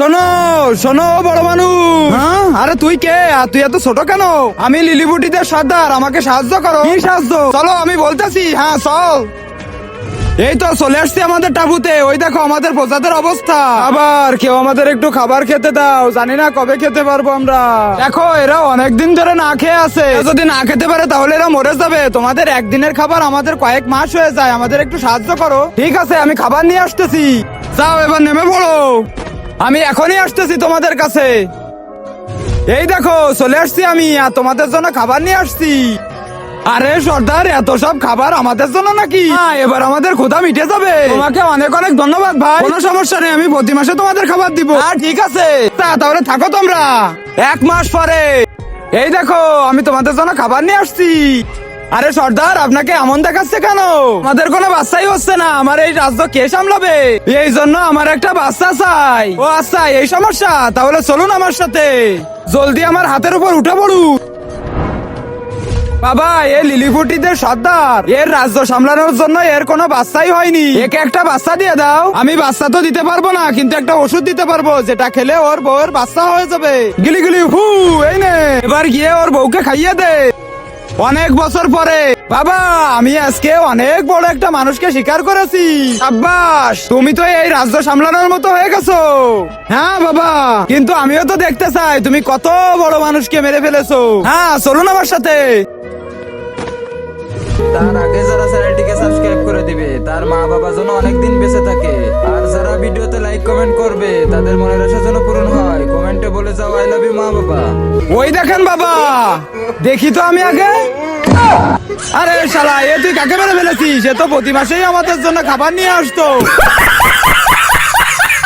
শোনো শোনো বড় মানুষ। হ্যাঁ? আরে তুই কে? আর তুই এত ছোট কেন? আমি লিলিবুটিদের সর্দার আমাকে সাহায্য করো। কি সাহায্য? চলো আমি বলতেছি হ্যাঁ চল। এই তো চলে আসছি আমাদের টাবুতে। ওই দেখো আমাদের প্রজাদের অবস্থা। আবার কেউ আমাদের একটু খাবার খেতে দাও। জানি না কবে খেতে পারব আমরা। দেখো এরা অনেকদিন ধরে না খেয়ে আছে। যদি না খেতে পারে তাহলে এরা মরে যাবে। তোমাদের একদিনের খাবার আমাদের কয়েক মাস হয়ে যায়। আমাদের একটু সাহায্য করো। ঠিক আছে আমি খাবার নিয়ে আসতেছি। যাও এবার নেমে পড়ো। আমি এখনই আসতেছি তোমাদের কাছে। এই দেখো চলে আসছি আমি আর তোমাদের জন্য খাবার নিয়ে আসছি। আরে সর্দার এত সব খাবার আমাদের জন্য নাকি? হ্যাঁ, এবার আমাদের ক্ষুধা মিটে যাবে। তোমাকে অনেক অনেক ধন্যবাদ ভাই। কোনো সমস্যা নেই আমি প্রতি মাসে তোমাদের খাবার দিব। ঠিক আছে। তা তাহলে থাকো তোমরা। এক মাস পরে। এই দেখো আমি তোমাদের জন্য খাবার নিয়ে আসছি। আরে সর্দার, আপনাকে এমন দেখাচ্ছে কেন? আমাদের কোনো বাচ্চাই হচ্ছে না। আমার এই রাজ্য কে সামলাবে? এই জন্য আমার একটা বাচ্চা চাই। ও আচ্ছা এই সমস্যা। তাহলে চলুন আমার সাথে। জলদি আমার হাতের উপর উঠে পড়ুন। বাবা, এ লিলিফুটিদের সর্দার। এর রাজ্য সামলানোর জন্য এর কোনো বাচ্চাই হয়নি। একে একটা বাচ্চা দিয়ে দাও। আমি বাচ্চা তো দিতে পারব না, কিন্তু একটা ওষুধ দিতে পারব, যেটা খেলে ওর বউয়ের বাচ্চা হয়ে যাবে। গিলি গিলি, হু, এই নে। এবার গিয়ে ওর বউকে খাইয়ে দে। অনেক বছর পরে। বাবা, আমি আজকে অনেক বড় একটা মানুষকে স্বীকার করেছি। আব্বাস তুমি তো এই রাজ্য সামলানোর মতো হয়ে গেছো। হ্যাঁ বাবা, কিন্তু আমিও তো দেখতে চাই, তুমি কত বড় মানুষকে মেরে ফেলেছো। হ্যাঁ চলুন আমার সাথে। তার আগে যারা চ্যানেলটিকে সাবস্ক্রাইব করে দিবে, তার মা বাবা যেন অনেকদিন বেঁচে থাকে। আর যারা ভিডিওতে লাইক কমেন্ট করবে, তাদের মনের আশা যেন পূরণ হয়। কমেন্টে বলে যাও আই লাভ ইউ মা, বাবা। ওই দেখেন বাবা, দেখি তো আমি আগে। আরে শালা, এ তুই কাকে মেরে ফেলেছিস? সে তো প্রতি মাসেই আমাদের জন্য খাবার নিয়ে আসতো।